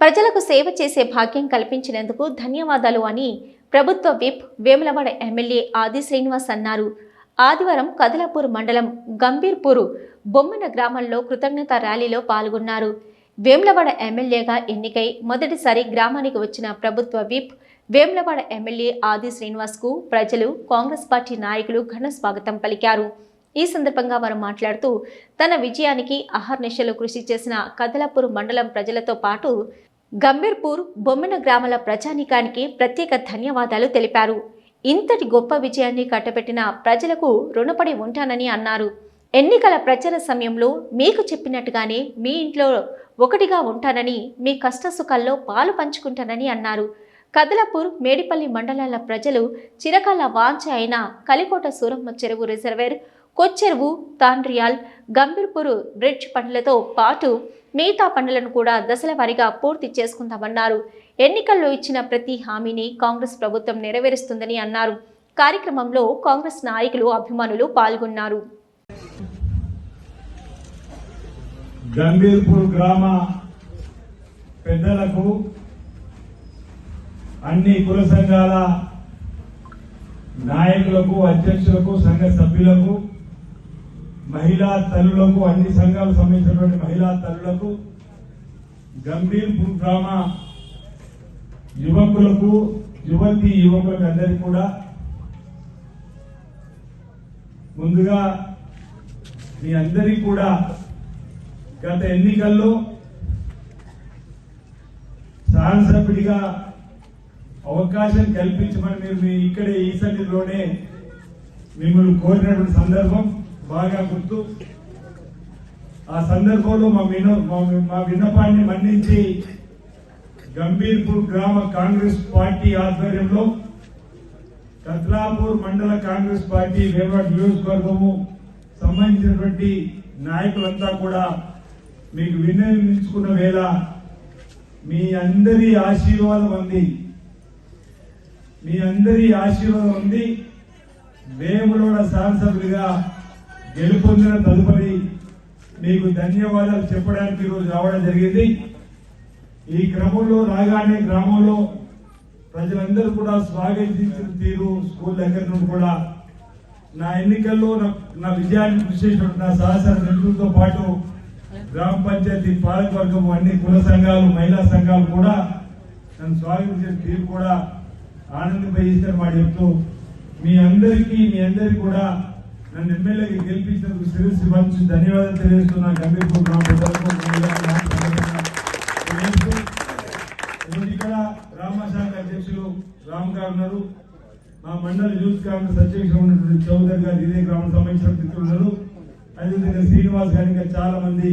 ప్రజలకు సేవ చేసే భాగ్యం కల్పించినందుకు ధన్యవాదాలు అని ప్రభుత్వ విప్ వేములవాడ ఎమ్మెల్యే ఆది శ్రీనివాస్ అన్నారు. ఆదివారం కదలాపూర్ మండలం గంభీర్పూర్ బొమ్మన గ్రామంలో కృతజ్ఞత ర్యాలీలో పాల్గొన్నారు. వేములవాడ ఎమ్మెల్యేగా ఎన్నికై మొదటిసారి గ్రామానికి వచ్చిన ప్రభుత్వ విప్ వేములవాడ ఎమ్మెల్యే ఆది శ్రీనివాస్కు ప్రజలు కాంగ్రెస్ పార్టీ నాయకులు ఘన స్వాగతం పలికారు. ఈ సందర్భంగా వారు మాట్లాడుతూ తన విజయానికి అహర్నిశలు కృషి చేసిన కదలాపూర్ మండలం ప్రజలతో పాటు గంభీర్పూర్ బొమ్మిన గ్రామాల ప్రజానీకానికి ప్రత్యేక ధన్యవాదాలు తెలిపారు. ఇంతటి గొప్ప విజయాన్ని కట్టబెట్టిన ప్రజలకు రుణపడి ఉంటానని అన్నారు. ఎన్నికల ప్రచార సమయంలో మీకు చెప్పినట్టుగానే మీ ఇంట్లో ఒకటిగా ఉంటానని మీ కష్టసుఖాల్లో పాలు పంచుకుంటానని అన్నారు. కదలపూర్ మేడిపల్లి మండలాల ప్రజలు చిరకాల వాంఛ అయిన కలికోట సూరమ్మ చెరువు రిజర్వేర్ కొచ్చెరువు తాండ్రియాల్ గంభీర్పూర్ బ్రిడ్జ్ పనులతో పాటు మిగతా పనులను కూడా దశల వారీగా పూర్తి చేసుకుందామన్నారు. ఎన్నికల్లో ఇచ్చిన ప్రతి హామీని కాంగ్రెస్ ప్రభుత్వం నెరవేరుస్తుందని అన్నారు. కార్యక్రమంలో కాంగ్రెస్ నాయకులు అభిమానులు పాల్గొన్నారు. గంభీర్పూర్ గ్రామ పెద్దలకు అన్ని కుల సంఘాల నాయకులకు అధ్యక్షులకు సంఘ సభ్యులకు మహిళా తల్లులకు అన్ని సంఘాలకు సంబంధించినటువంటి మహిళా తల్లులకు గంభీర్ గ్రామ యువకులకు యువతి యువకులకు అందరికీ కూడా ముందుగా మీ అందరికీ కూడా గత ఎన్నికల్లో శాసనసభ్యుడిగా అవకాశం కల్పించమని మీరు మీ ఇక్కడే ఈ సన్నిధిలోనే మిమ్మల్ని కోరినటువంటి సందర్భం. బాగా గుర్తు. ఆ సందర్భంలో మా విన మా- మా విన్నపాన్ని మన్నించి గంభీర్పూర్ గ్రామ కాంగ్రెస్ పార్టీ ఆధ్వర్యంలో కత్లాపూర్ మండల కాంగ్రెస్ పార్టీ వేవర్ నియోజకవర్గము సంబంధించినటువంటి నాయకులంతా కూడా మీకు వినియోగించుకున్న వేళ మీ అందరి ఆశీర్వాదం ఉంది మీ అందరి ఆశీర్వాదం ఉంది వేములోడ శాసనసభ్యులుగా గెలుపొందిన తదుపరి మీకు ధన్యవాదాలు చెప్పడానికి ఈరోజు రావడం జరిగింది. ఈ క్రమంలో రాగానే గ్రామంలో ప్రజలందరూ కూడా స్వాగతించిన తీరు స్కూల్ దగ్గర నుండి కూడా. నా ఎన్నికల్లో నా- విజయానికి విజయాన్ని కృషి చేసినటువంటి నా సహచర మిత్రులతో పాటు గ్రామ పంచాయతీ పాలకవర్గం అన్ని కుల సంఘాలు మహిళా సంఘాలు కూడా నన్ను స్వాగతించిన తీరు కూడా ఆనందింపజేసిన మాట చెప్తూ మీ అందరికీ మీ అందరికీ కూడా నన్ను ఎమ్మెల్యేకి గెలిపించినందుకు శిరస్సు మంచి ధన్యవాదాలు తెలియజేస్తున్నా. గంభీర్పూర్ గ్రామ ప్రజలకు ఇక్కడ రామశాఖ అధ్యక్షులు రామ్ గారు ఉన్నారు. మా మండలి యూత్ కాంగ్రెస్ అధ్యక్షులు ఉన్నటువంటి చౌదరి గారు ఇదే గ్రామం సంబంధించిన మిత్రులు ఉన్నారు. అదేవిధంగా శ్రీనివాస్ గారు ఇంకా చాలా మంది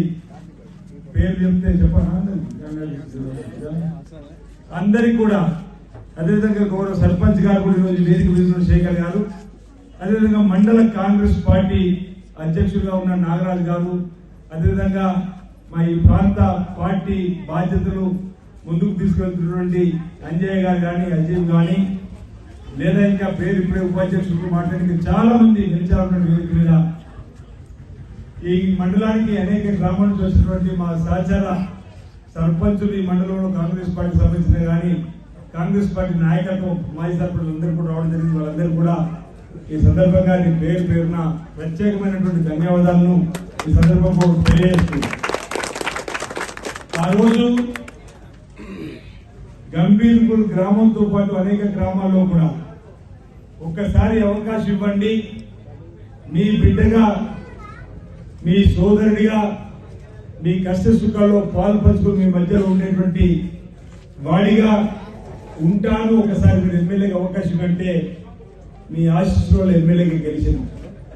పేర్లు చెప్తే చెప్పండి అందరికి కూడా అదేవిధంగా గౌరవ సర్పంచ్ గారు కూడా ఈరోజు వేదిక మీద శేఖర్ గారు. అదేవిధంగా మండల కాంగ్రెస్ పార్టీ అధ్యక్షుడుగా ఉన్న నాగరాజు గారు అదేవిధంగా మా ఈ ప్రాంత పార్టీ బాధ్యతలు ముందుకు తీసుకెళ్తున్నటువంటి అంజయ్య గారు కానీ అజయ్ కానీ లేదా ఇంకా పేరు ఇప్పుడే ఉపాధ్యక్షులు మాట్లాడిన చాలా మంది నిలిచారున్న వేదిక మీద. ఈ మండలానికి అనేక గ్రామాలు చూసినటువంటి మా సహచార సర్పంచులు ఈ మండలంలో కాంగ్రెస్ పార్టీ సంబంధించిన కానీ కాంగ్రెస్ పార్టీ నాయకత్వం మాజీ సర్పంచులు అందరూ కూడా రావడం జరిగింది. వాళ్ళందరూ కూడా ఈ సందర్భంగా నీ పేరు పేరున ప్రత్యేకమైనటువంటి ధన్యవాదాలను ఈ సందర్భంలో తెలియజేస్తుంది ఆ రోజు గంభీర్పూర్ గ్రామంతో పాటు అనేక గ్రామాల్లో కూడా ఒక్కసారి అవకాశం ఇవ్వండి. మీ బిడ్డగా మీ సోదరుడిగా మీ కష్ట సుఖాల్లో పాలు పంచుకు మీ మధ్యలో ఉండేటువంటి వాడిగా ఉంటాను. ఒకసారి మీరు ఎమ్మెల్యేకి అవకాశం కంటే మీ ఆశీస్సులో ఎమ్మెల్యేగా గెలిచిన.